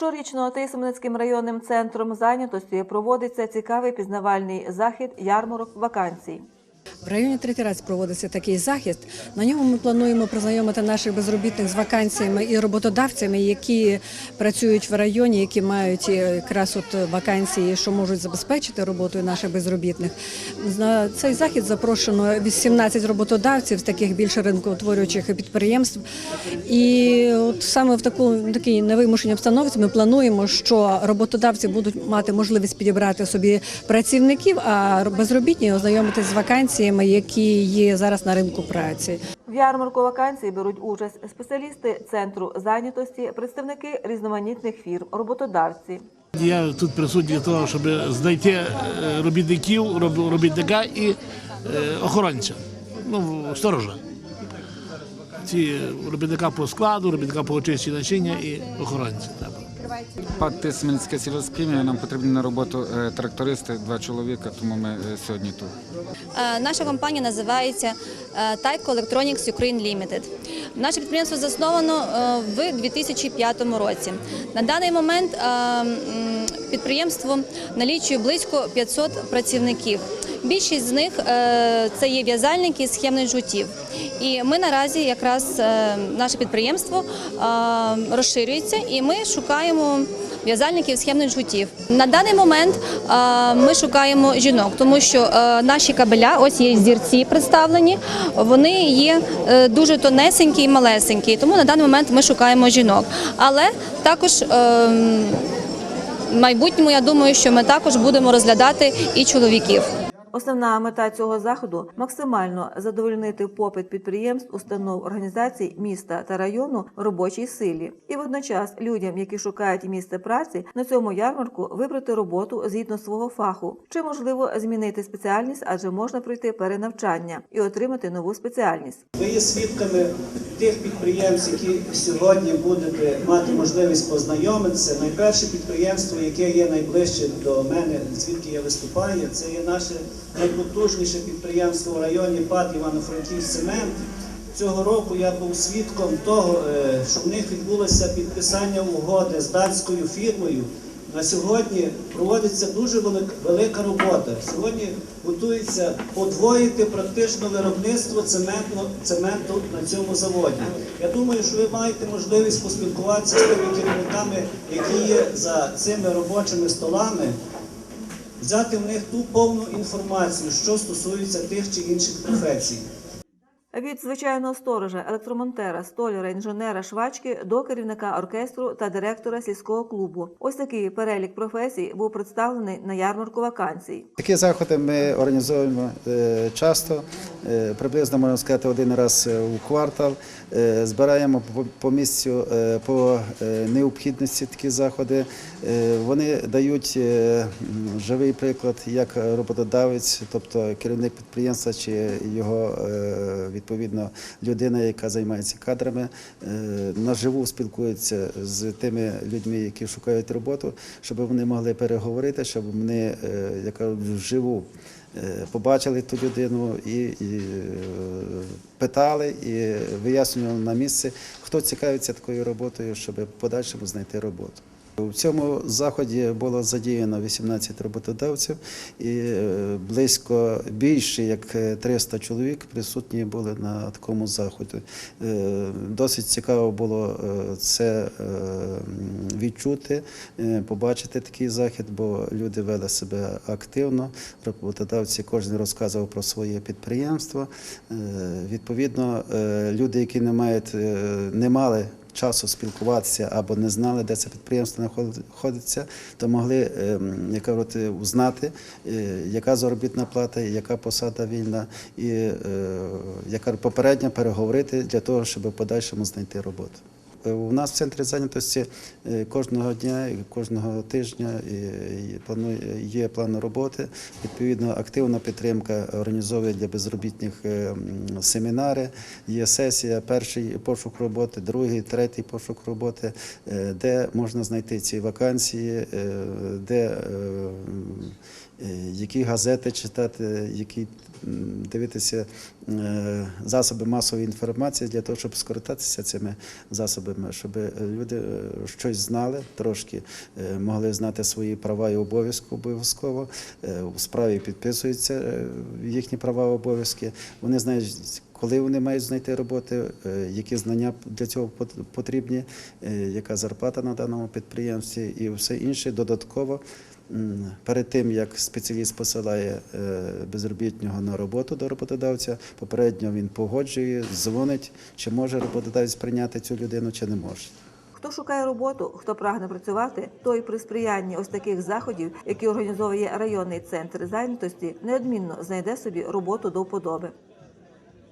Щорічно Тисменецьким районним центром зайнятості проводиться цікавий пізнавальний захід ярмарок вакансій. В районі третій раз проводиться такий захід. На ньому ми плануємо познайомити наших безробітних з вакансіями і роботодавцями, які працюють в районі, які мають якраз от вакансії, що можуть забезпечити роботою наших безробітних. На цей захід запрошено 18 роботодавців таких більше ринкоутворюючих підприємств. І от саме в таку такій невимушеній обстановці ми плануємо, що роботодавці будуть мати можливість підібрати собі працівників, а безробітні ознайомитись з вакансіями, які є зараз на ринку праці. В ярмарку вакансій беруть участь спеціалісти центру зайнятості, представники різноманітних фірм, роботодавці. Я тут присутній для того, щоб знайти е, робітників, роб- робітника і е, охоронця, ну, сторожа. Ці робітника по складу, робітника по очисті начиння і охоронця. ПАД Тисменське сільгоспхімія, нам потрібні на роботу е, трактористи, два чоловіка, тому ми е, сьогодні тут. Е, Наша компанія називається Tyco Electronics Ukraine Limited. Наше підприємство засновано в 2005 році. На даний момент підприємство налічує близько 500 працівників. Більшість з них е, це є в'язальники з схемних жгутів. І ми наразі якраз е, наше підприємство е, розширюється, і ми шукаємо в'язальників схемних жгутів. На даний момент ми шукаємо жінок, тому що наші кабеля, ось є зірці представлені, вони є дуже тонесенькі і малесенькі. Тому на даний момент ми шукаємо жінок. Але також в майбутньому я думаю, що ми також будемо розглядати і чоловіків. Основна мета цього заходу максимально задовольнити попит підприємств, установ, організацій міста та району робочій силі, і водночас людям, які шукають місце праці, на цьому ярмарку вибрати роботу згідно свого фаху, чи можливо змінити спеціальність, адже можна пройти перенавчання і отримати нову спеціальність. Ви є свідками тих підприємств, які сьогодні будете мати можливість познайомитися. Найперше підприємство, яке є найближче до мене, звідки я виступаю, це є наше найпотужніше підприємство в районі ПАД Івано-Франківськ Цемент. Цього року я був свідком того, е, що в них відбулося підписання угоди з датською фірмою. На сьогодні проводиться дуже велика робота. Сьогодні готується подвоїти практично виробництво цементно, цементу на цьому заводі. Я думаю, що ви маєте можливість поспілкуватися з тими керівниками, які є за цими робочими столами, взяти в них ту повну інформацію, що стосується тих чи інших професій. Від звичайного сторожа, електромонтера, столяра, інженера, швачки до керівника оркестру та директора сільського клубу. Ось такий перелік професій був представлений на ярмарку вакансій. Такі заходи ми організовуємо е, часто, е, приблизно можна сказати один раз е, у квартал. Збираємо по- місцю по необхідності такі заходи. Вони дають живий приклад як роботодавець, тобто керівник підприємства чи його е, відповідно людина, яка займається кадрами, е, наживу спілкується з тими людьми, які шукають роботу, щоб вони могли переговорити, щоб вони е, яка вживу е, побачили ту людину і, і питали, і вияснювали на місці, хто цікавиться такою роботою, щоб в подальшому знайти роботу. У цьому заході було задіяно 18 роботодавців і е, близько більше як е, 300 чоловік присутні були на такому заході. Е, Досить цікаво було е, це е, відчути, е, побачити такий захід, бо люди вели себе активно. Роботодавці кожен розказував про своє підприємство. Е, Відповідно, е, люди, які не мають, е, не мали часу спілкуватися або не знали, де це підприємство знаходиться, то могли ем, як говорити, узнати, е, яка заробітна плата, яка посада вільна, і е, яка попередньо переговорити для того, щоб в подальшому знайти роботу. У нас в центрі зайнятості е, кожного дня, кожного тижня е, є план роботи. Відповідно, активна підтримка організовує для безробітних е, семінари. Є сесія, перший пошук роботи, другий, третій пошук роботи, де можна знайти ці вакансії, де які газети читати, які дивитися е, засоби масової інформації для того, щоб скористатися цими засобами, щоб е, люди е, щось знали, трошки е, могли знати свої права і обов'язки обов'язково. Е, У справі підписуються е, їхні права і обов'язки. Вони знають. Коли вони мають знайти роботи, е, які знання для цього пот- потрібні, е, яка зарплата на даному підприємстві і все інше додатково. Перед тим як спеціаліст посилає е, безробітнього на роботу до роботодавця, попередньо він погоджує, дзвонить, чи може роботодавець прийняти цю людину, чи не може. Хто шукає роботу, хто прагне працювати, той при сприянні ось таких заходів, які організовує районний центр зайнятості, неодмінно знайде собі роботу до вподоби.